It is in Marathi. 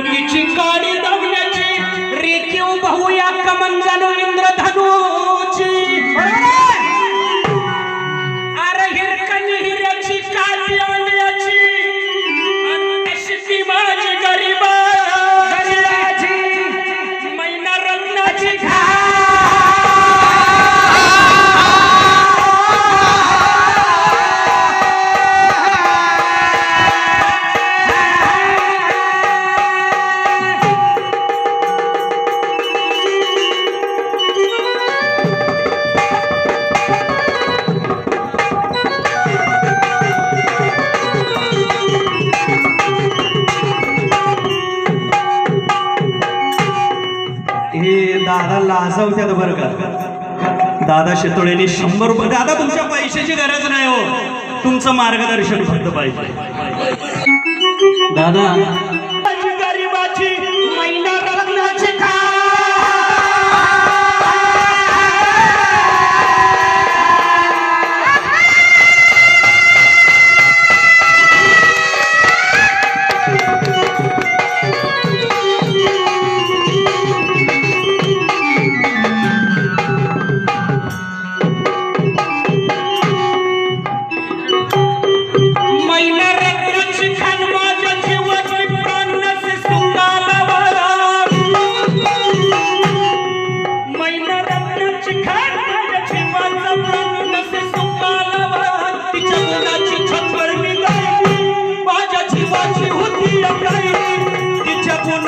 नव्या काळी काडी धावण्याची रेखीव भाऊ या कमंजन हे दादा लाजवत्यात बरं का? दादा शेतोळेने शंभर रुपये दादा तुमच्या पैशाची गरज नाही हो. तुमचं मार्गदर्शन फक्त पाहिजे. दादा